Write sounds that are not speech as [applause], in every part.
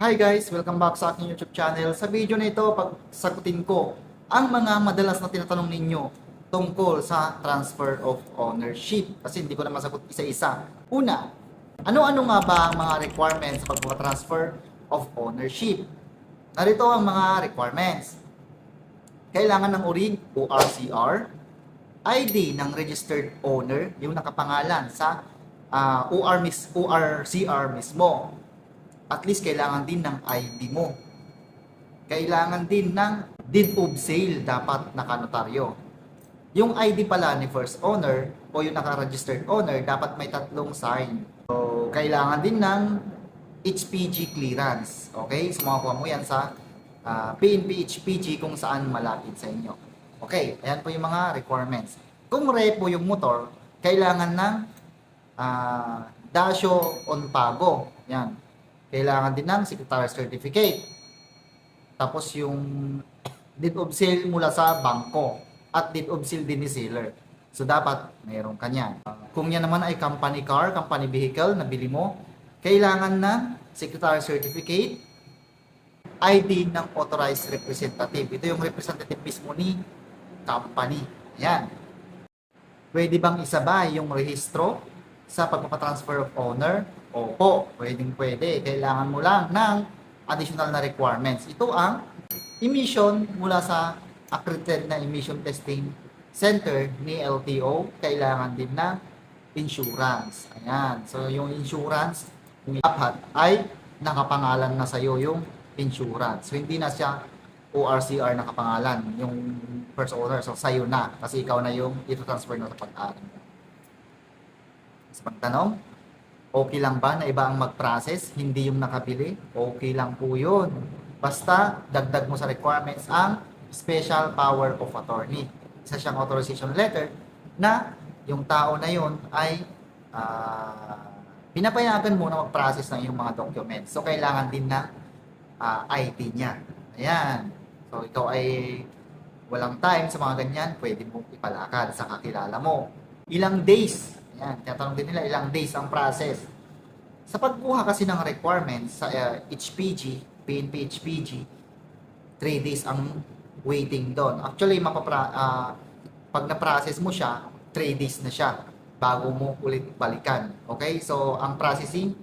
Hi guys! Welcome back sa aking YouTube channel. Sa video na ito, pagsagutin ko ang mga madalas na tinatanong ninyo tungkol sa transfer of ownership. Kasi hindi ko na masagot isa-isa. Una, ano-ano nga ba ang mga requirements pag transfer of ownership? Narito ang mga requirements. Kailangan ng ORIG o RCR, ID ng registered owner, yung nakapangalan sa ah, OR mismo at least kailangan din ng ID mo. Kailangan din ng deed of sale dapat nakanotaryo. Yung ID pala ni first owner o yung naka-registered owner dapat may tatlong sign. So, kailangan din ng HPG clearance. Okay? So, makakuha mo yan sa ah, PNP HPG kung saan malapit sa inyo. Okay, ayan po yung mga requirements. Kung repo yung motor, kailangan ng ah, dasyo on pago. Yan. Kailangan din ng secretary certificate. Tapos yung deed of sale mula sa bangko at deed of sale din ni seller. So dapat mayroon ka. Kung yan naman ay company car, company vehicle na bili mo, kailangan ng secretary certificate, ID ng authorized representative. Ito yung representative mismo ni company. Yan. Pwede bang isabay yung rehistro sa pagpapatransfer of owner? Opo, pwedeng pwede. Kailangan mo lang ng additional na requirements. Ito ang emission mula sa accredited na emission testing center ni LTO. Kailangan din ng insurance. Ayan. So, yung insurance, dapat ay nakapangalan na sa'yo yung insurance. So, hindi na siya ORCR nakapangalan, yung first owner. So, sa'yo na. Kasi ikaw na yung ito transfer na sa pag-ari mo. Sa pagtanong, okay lang ba na iba ang mag-process, hindi yung nakabili? Okay lang po yun. Basta, dagdag mo sa requirements ang special power of attorney. Isa siyang authorization letter na yung tao na yun ay ah, pinapayagan mo na mag-process ng iyong mga documents. So, kailangan din na ah, ID niya. Ayan. So, ikaw ay walang time sa mga ganyan, pwede mo ipalakad sa kakilala mo. Ilang days, ayan, tinatanong din nila, ilang days ang process. Sa pagkuha kasi ng requirements sa uh, HPG, PNP HPG, 3 days ang waiting doon. Actually, mapapra, ah, pag na-process mo siya, 3 days na siya bago mo ulit balikan. Okay? So, ang processing,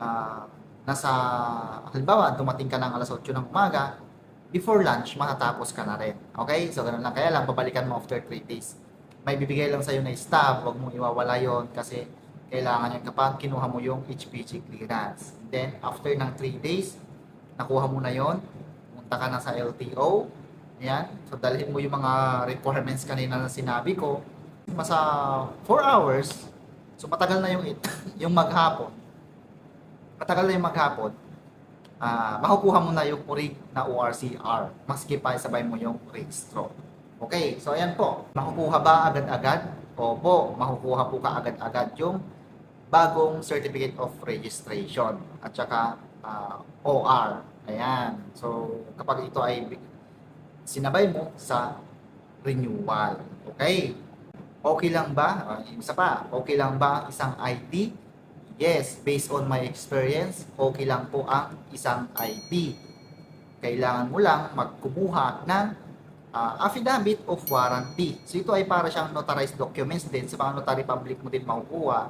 ah, nasa, halimbawa, dumating ka ng alas 8 ng umaga, before lunch, matatapos ka na rin. Okay? So, ganun lang. Kaya lang, babalikan mo after 3 days. May bibigay lang sa'yo na staff, huwag mong iwawala yon kasi kailangan yun kapag kinuha mo yung HPG clearance. Then, after ng 3 days, nakuha mo na yon punta ka na sa LTO. Ayan. So, dalhin mo yung mga requirements kanina na sinabi ko. Masa 4 hours, so matagal na yung, [laughs] yung maghapon. Matagal na yung maghapon, ah makukuha mo na yung orig na ORCR. Maski pa isabay mo yung registro. Okay, so ayan po. Makukuha ba agad-agad? Opo, makukuha po ka agad-agad yung bagong Certificate of Registration at saka ah, OR. Ayan. So, kapag ito ay sinabay mo sa renewal. Okay. Okay lang ba? Ah, isa pa, okay lang ba ang isang ID? Yes, based on my experience, okay lang po ang isang ID. Kailangan mo lang magkumuha ng ah, affidavit of warranty. So ito ay para siyang notarized documents din sa mga notary public mo din makukuha.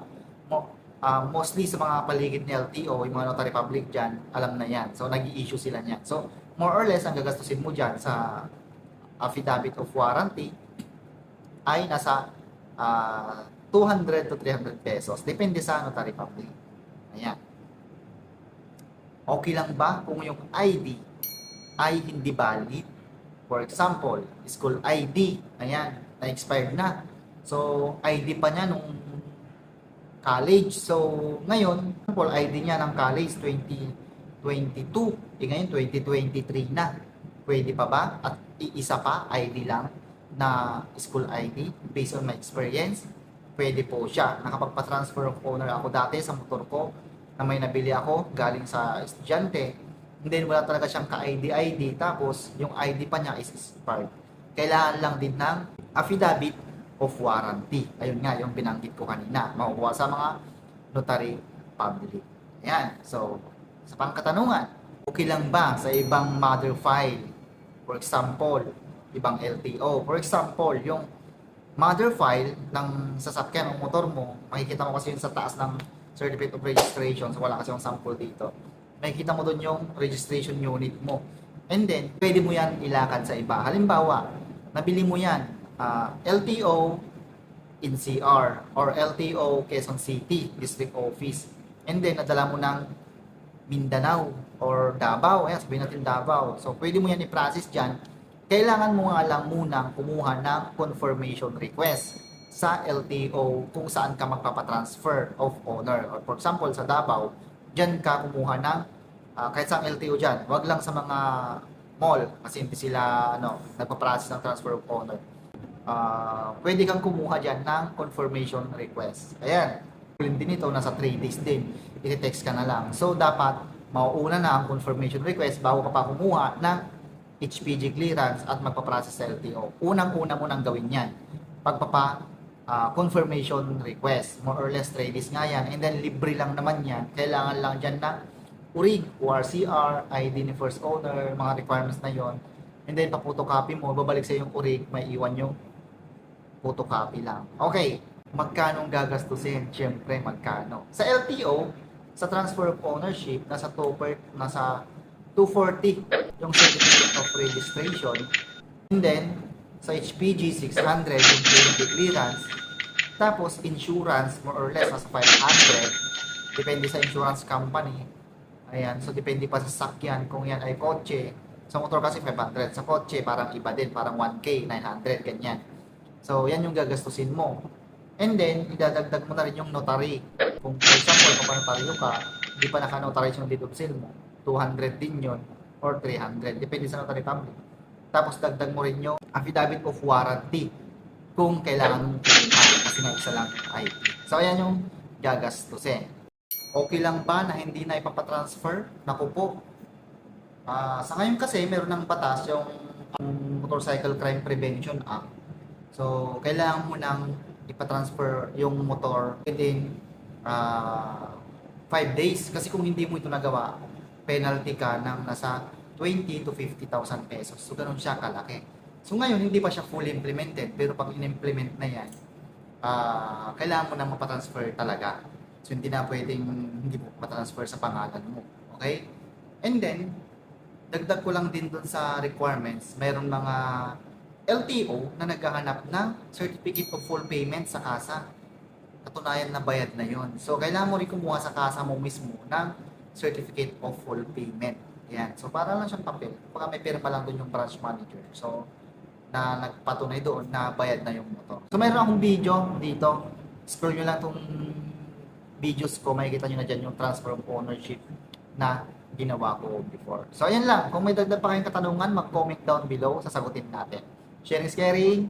Mo, ah, mostly sa mga paligid ni LTO, yung mga notary public dyan, alam na yan. So nag issue sila niyan. So more or less, ang gagastusin mo dyan sa affidavit of warranty ay nasa ah, 200 to 300 pesos. Depende sa notary public. Ayan. Okay lang ba kung yung ID ay hindi valid? For example, school ID, ayan, na-expired na. So, ID pa niya nung college. So, ngayon, example, ID niya ng college 2022. Eh ngayon, 2023 na. Pwede pa ba? At iisa pa, ID lang na school ID based on my experience? Pwede po siya. Nakapagpa-transfer of owner ako dati sa motor ko na may nabili ako galing sa estudyante. Then wala talaga siyang ka-ID-ID. Tapos yung ID pa niya is expired. Kailangan lang din ng affidavit of warranty. Ayun nga, yung binanggit ko kanina. Makukuha sa mga notary public. Ayan. So, sa pangkatanungan, okay lang ba sa ibang mother file? For example, ibang LTO. For example, yung mother file ng sasakyan o motor mo, makikita mo kasi yun sa taas ng certificate of registration. So, wala kasi yung sample dito. Makikita mo doon yung registration unit mo. And then, pwede mo yan ilakad sa iba. Halimbawa, nabili mo yan, ah, LTO NCR or LTO Quezon City District Office. And then, nadala mo ng Mindanao or Davao. Ayan, sabihin natin Davao. So, pwede mo yan i-process dyan. Kailangan mo nga lang munang kumuha ng confirmation request sa LTO kung saan ka magpapatransfer of owner. Or for example, sa Davao, dyan ka kumuha ng ah, kahit sa LTO dyan. Wag lang sa mga mall kasi hindi sila ano, nagpa-process ng transfer of owner. Ah, pwede kang kumuha dyan ng confirmation request. Ayan. Ulit din ito, nasa 3 days din. I-text ka na lang. So, dapat mauuna na ang confirmation request bago ka pa kumuha ng HPG clearance at magpa-process sa LTO. Unang-una mo nang gawin yan. Pagpapa ah, confirmation request. More or less 3 days nga yan. And then, libre lang naman yan. Kailangan lang dyan ng URIG, ORCR, ID ni first owner, mga requirements na yon. And then, papotocopy mo, babalik sa yung URIG, may iwan yung photocopy lang. Okay, magkano gagastusin? Siyempre, magkano? Sa LTO, sa transfer of ownership, nasa 2 per, nasa 240 yung certificate of registration. And then, sa HPG, 600 yung PNP clearance. Tapos, insurance, more or less, nasa 500. Depende sa insurance company. Ayan, so depende pa sa sakyan kung yan ay kotse. Sa motor kasi 500. Sa kotse, parang iba din. Parang 1K, 900, ganyan. So, yan yung gagastusin mo. And then, idadagdag mo na rin yung notary. Kung for example, kung notaryo ka, hindi pa naka-notarize yung deed mo, 200 din yun or 300. Depende sa notary public. Tapos, dagdag mo rin yung affidavit of warranty kung kailangan mong kasi nga isa lang IP. So, ayan yung gagastusin. Okay lang ba na hindi na ipapatransfer? Naku po. Ah, sa ngayon kasi, meron ng batas yung ang Motorcycle Crime Prevention Act. So, kailangan mo nang ipatransfer yung motor within 5 days. Kasi kung hindi mo ito nagawa, penalty ka ng nasa 20 to 50,000 pesos. So, ganun siya kalaki. So, ngayon, hindi pa siya fully implemented. Pero pag in-implement na yan, ah, kailangan mo na mapatransfer talaga. So, hindi na pwedeng hindi mo matransfer sa pangalan mo. Okay? And then, dagdag ko lang din dun sa requirements, mayroon mga LTO na naghahanap ng certificate of full payment sa kasa. Katunayan na bayad na yon. So, kailangan mo rin kumuha sa kasa mo mismo ng certificate of full payment. Yan. So, para lang siyang papel. Baka may pirma lang dun yung branch manager. So, na nagpatunay doon na bayad na yung motor. So, mayroon akong video dito. Scroll nyo lang tong videos ko. Makikita nyo na dyan yung transfer of ownership na ginawa ko before. So, ayan lang. Kung may dagdag pa kayong katanungan, mag-comment down below. Sasagutin natin. Sharing is caring.